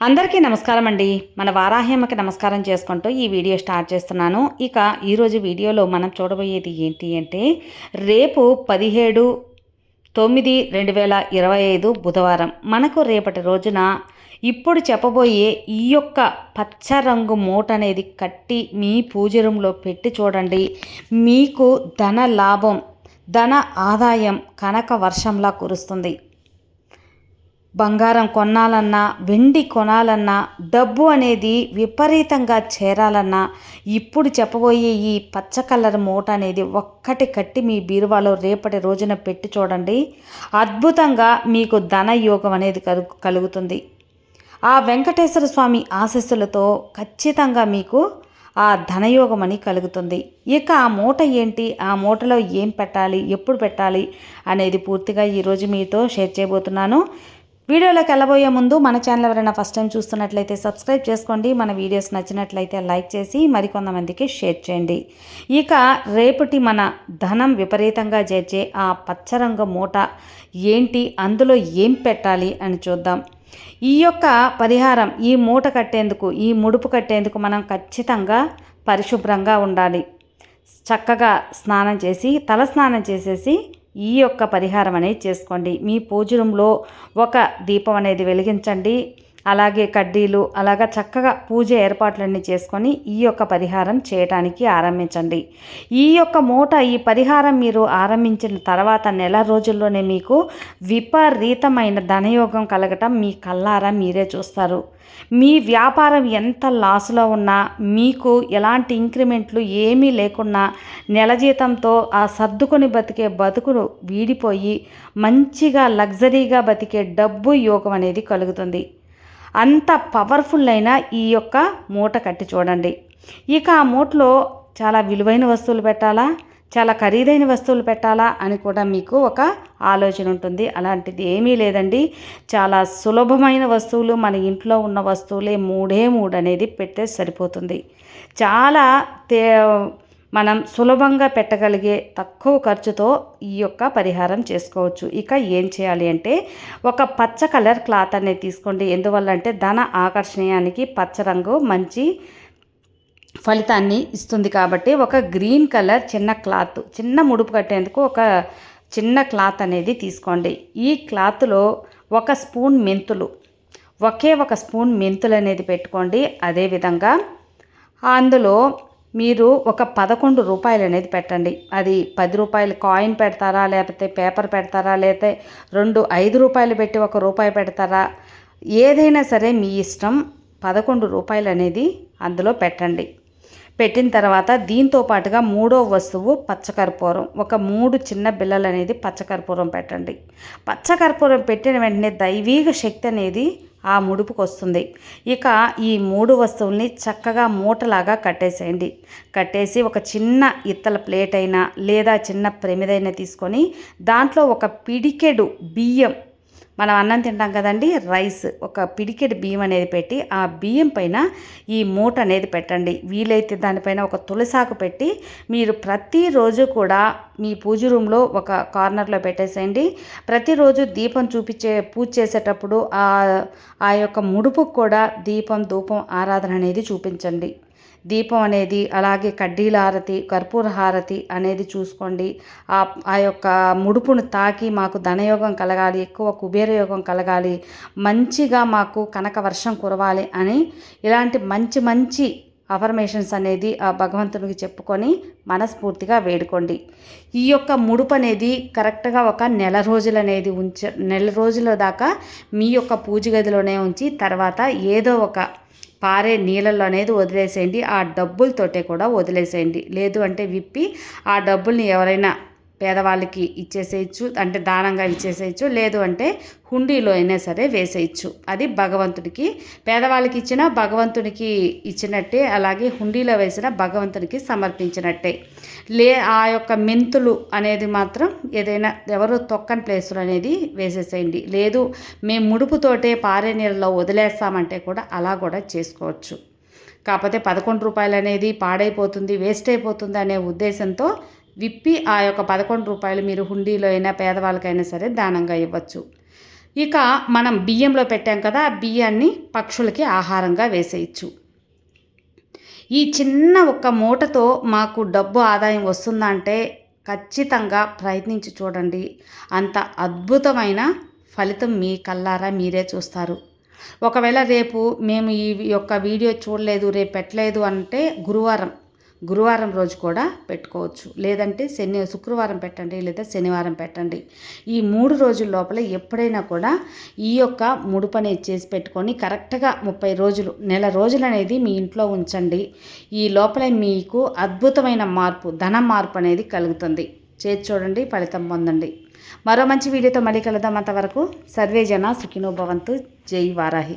అందరికీ నమస్కారం అండి మన వారాహ్యమ్మకి నమస్కారం చేసుకుంటూ ఈ వీడియో స్టార్ట్ చేస్తున్నాను. ఇక ఈరోజు వీడియోలో మనం చూడబోయేది ఏంటి అంటే రేపు పదిహేడు తొమ్మిది రెండు వేల ఇరవై ఐదు బుధవారం. మనకు రేపటి రోజున ఇప్పుడు చెప్పబోయే ఈ యొక్క పచ్చ రంగు మూట అనేది కట్టి మీ పూజ రూమ్లో పెట్టి చూడండి. మీకు ధన లాభం ధన ఆదాయం కనక వర్షంలా కురుస్తుంది. బంగారం కొనాలన్నా వెండి కొనాలన్నా డబ్బు అనేది విపరీతంగా చేరాలన్నా ఇప్పుడు చెప్పబోయే ఈ పచ్చ కలర్ మూట అనేది ఒక్కటి కట్టి మీ బీరువాలో రేపటి రోజున పెట్టి చూడండి. అద్భుతంగా మీకు ధన యోగం అనేది కలుగు కలుగుతుంది. ఆ వెంకటేశ్వర స్వామి ఆశస్సులతో ఖచ్చితంగా మీకు ఆ ధనయోగం అని కలుగుతుంది. ఇక ఆ మూట ఏంటి? ఆ మూటలో ఏం పెట్టాలి? ఎప్పుడు పెట్టాలి? అనేది పూర్తిగా ఈరోజు మీతో షేర్ చేయబోతున్నాను. వీడియోలోకి వెళ్ళబోయే ముందు మన ఛానల్ ఎవరైనా ఫస్ట్ టైం చూస్తున్నట్లయితే సబ్స్క్రైబ్ చేసుకోండి. మన వీడియోస్ నచ్చినట్లయితే లైక్ చేసి మరికొంతమందికి షేర్ చేయండి. ఇక రేపటి మన ధనం విపరీతంగా చేర్చే ఆ పచ్చరంగ మూట ఏంటి? అందులో ఏం పెట్టాలి అని చూద్దాం. ఈ యొక్క పరిహారం ఈ మూట కట్టేందుకు ఈ ముడుపు కట్టేందుకు మనం ఖచ్చితంగా పరిశుభ్రంగా ఉండాలి. చక్కగా స్నానం చేసి తల స్నానం చేసేసి ఈ యొక్క పరిహారం అనేది చేసుకోండి. మీ పూజ రూమ్లో ఒక దీపం అనేది వెలిగించండి. అలాగే కడ్డీలు అలాగా చక్కగా పూజ ఏర్పాట్లన్నీ చేసుకొని ఈ యొక్క పరిహారం చేయటానికి ఆరంభించండి. ఈ యొక్క మూట ఈ పరిహారం మీరు ఆరంభించిన తర్వాత నెల రోజుల్లోనే మీకు విపరీతమైన ధనయోగం కలగటం మీ కల్లారా మీరే చూస్తారు. మీ వ్యాపారం ఎంత లాస్లో ఉన్నా మీకు ఎలాంటి ఇంక్రిమెంట్లు ఏమీ లేకున్నా నెల జీతంతో ఆ సర్దుకొని బతికే బతుకును వీడిపోయి మంచిగా లగ్జరీగా బతికే డబ్బు యోగం అనేది కలుగుతుంది. అంత పవర్ఫుల్ అయిన ఈ యొక్క మూట కట్టి చూడండి. ఇక ఆ మూటలో చాలా విలువైన వస్తువులు పెట్టాలా? చాలా ఖరీదైన వస్తువులు పెట్టాలా? అని కూడా మీకు ఒక ఆలోచన ఉంటుంది. అలాంటిది ఏమీ లేదండి. చాలా సులభమైన వస్తువులు మన ఇంట్లో ఉన్న వస్తువులే మూడే మూడు అనేది పెడితే సరిపోతుంది. చాలా తే మనం సులభంగా పెట్టగలిగే తక్కువ ఖర్చుతో ఈ యొక్క పరిహారం చేసుకోవచ్చు. ఇక ఏం చేయాలి అంటే ఒక పచ్చ కలర్ క్లాత్ అనేది తీసుకోండి. ఎందువల్ల అంటే ధన ఆకర్షణీయానికి పచ్చ రంగు మంచి ఫలితాన్ని ఇస్తుంది కాబట్టి ఒక గ్రీన్ కలర్ చిన్న క్లాత్ చిన్న ముడుపు కట్టేందుకు ఒక చిన్న క్లాత్ అనేది తీసుకోండి. ఈ క్లాత్లో ఒక స్పూన్ మెంతులు ఒకే ఒక స్పూన్ మెంతులు అనేది పెట్టుకోండి. అదేవిధంగా అందులో మీరు ఒక పదకొండు రూపాయలు అనేది పెట్టండి. అది పది రూపాయలు కాయిన్ పెడతారా లేకపోతే పేపర్ పెడతారా లేకపోతే రెండు ఐదు రూపాయలు పెట్టి ఒక రూపాయి పెడతారా ఏదైనా సరే మీ ఇష్టం పదకొండు రూపాయలు అనేది అందులో పెట్టండి. పెట్టిన తర్వాత దీంతో పాటుగా మూడో వస్తువు పచ్చకర్పూరం. ఒక మూడు చిన్న బిల్లలు అనేది పచ్చకర్పూరం పెట్టండి. పచ్చకర్పూరం పెట్టిన వెంటనే దైవీక శక్తి అనేది ఆ ముడుపుకు వస్తుంది ఇక ఈ మూడు వస్తువుల్ని చక్కగా మూటలాగా కట్టేసేయండి. కట్టేసి ఒక చిన్న ఇత్తల ప్లేట్ అయినా లేదా చిన్న ప్రమిదైనా తీసుకొని దాంట్లో ఒక పిడికెడు బియ్యం మనం అన్నం తింటాం కదండి రైస్. ఒక పిడికెడు బియ్యం అనేది పెట్టి ఆ బియ్యం పైన ఈ మూట అనేది పెట్టండి. వీలైతే దానిపైన ఒక తులసాకు పెట్టి మీరు ప్రతిరోజు కూడా మీ పూజ రూమ్లో ఒక కార్నర్లో పెట్టేసేయండి. ప్రతిరోజు దీపం చూపించే పూజ చేసేటప్పుడు ఆ యొక్క ముడుపుకు కూడా దీపం ధూపం ఆరాధన అనేది చూపించండి. దీపం అనేది అలాగే కడ్డీల హారతి కర్పూర హారతి అనేది చూసుకోండి. ఆ ఆ యొక్క ముడుపును తాకి మాకు ధనయోగం కలగాలి ఎక్కువ కుబేరయోగం కలగాలి మంచిగా మాకు కనక వర్షం కురవాలి అని ఇలాంటి మంచి మంచి అఫర్మేషన్స్ అనేది ఆ భగవంతునికి చెప్పుకొని మనస్ఫూర్తిగా వేడుకోండి. ఈ యొక్క ముడుపు అనేది కరెక్ట్గా ఒక నెల రోజులు అనేది ఉంచ నెల రోజుల దాకా మీ యొక్క పూజ గదిలోనే ఉంచి తర్వాత ఏదో ఒక పారే నీళ్ళల్లో అనేది వదిలేసేయండి. ఆ డబ్బులతోటే కూడా వదిలేసేయండి. లేదు అంటే విప్పి ఆ డబ్బుల్ని ఎవరైనా పేదవాళ్ళకి ఇచ్చేసేయచ్చు అంటే దానంగా ఇచ్చేసేయచ్చు లేదు అంటే హుండీలో అయినా సరే వేసేయచ్చు. అది భగవంతుడికి పేదవాళ్ళకి ఇచ్చిన భగవంతునికి ఇచ్చినట్టే అలాగే హుండీలో వేసిన భగవంతునికి సమర్పించినట్టే. లే ఆ యొక్క మెంతులు అనేది మాత్రం ఏదైనా ఎవరు తొక్కని ప్లేసులు అనేది వేసేసేయండి. లేదు మేము ముడుపుతోటే పారే నీళ్ళలో వదిలేస్తామంటే కూడా అలా కూడా చేసుకోవచ్చు. కాకపోతే పదకొండు రూపాయలు అనేది పాడైపోతుంది వేస్ట్ అయిపోతుంది అనే ఉద్దేశంతో విప్పి ఆ యొక్క పదకొండు రూపాయలు మీరు హుండీలో అయినా పేదవాళ్ళకైనా సరే దానంగా ఇవ్వచ్చు. ఇక మనం బియ్యంలో పెట్టాం కదా ఆ బియ్యాన్ని పక్షులకి ఆహారంగా వేసేయచ్చు. ఈ చిన్న ఒక్క మూటతో మాకు డబ్బు ఆదాయం వస్తుందంటే ఖచ్చితంగా ప్రయత్నించి చూడండి. అంత అద్భుతమైన ఫలితం మీ కల్లారా మీరే చూస్తారు. ఒకవేళ రేపు మేము ఈ యొక్క వీడియో చూడలేదు రేపు పెట్టలేదు అంటే గురువారం గురువారం రోజు కూడా పెట్టుకోవచ్చు. లేదంటే శని శుక్రవారం పెట్టండి లేదా శనివారం పెట్టండి. ఈ మూడు రోజుల లోపల ఎప్పుడైనా కూడా ఈ యొక్క ముడుపు చేసి పెట్టుకొని కరెక్ట్గా ముప్పై రోజులు నెల రోజులు అనేది మీ ఇంట్లో ఉంచండి. ఈ లోపల మీకు అద్భుతమైన మార్పు ధన మార్పు అనేది కలుగుతుంది. చేసి చూడండి ఫలితం పొందండి. మరో మంచి వీడియోతో మళ్ళీ కలుద్దాం అంతవరకు. సర్వే జన సుఖినో భవంతు. జై వారాహి.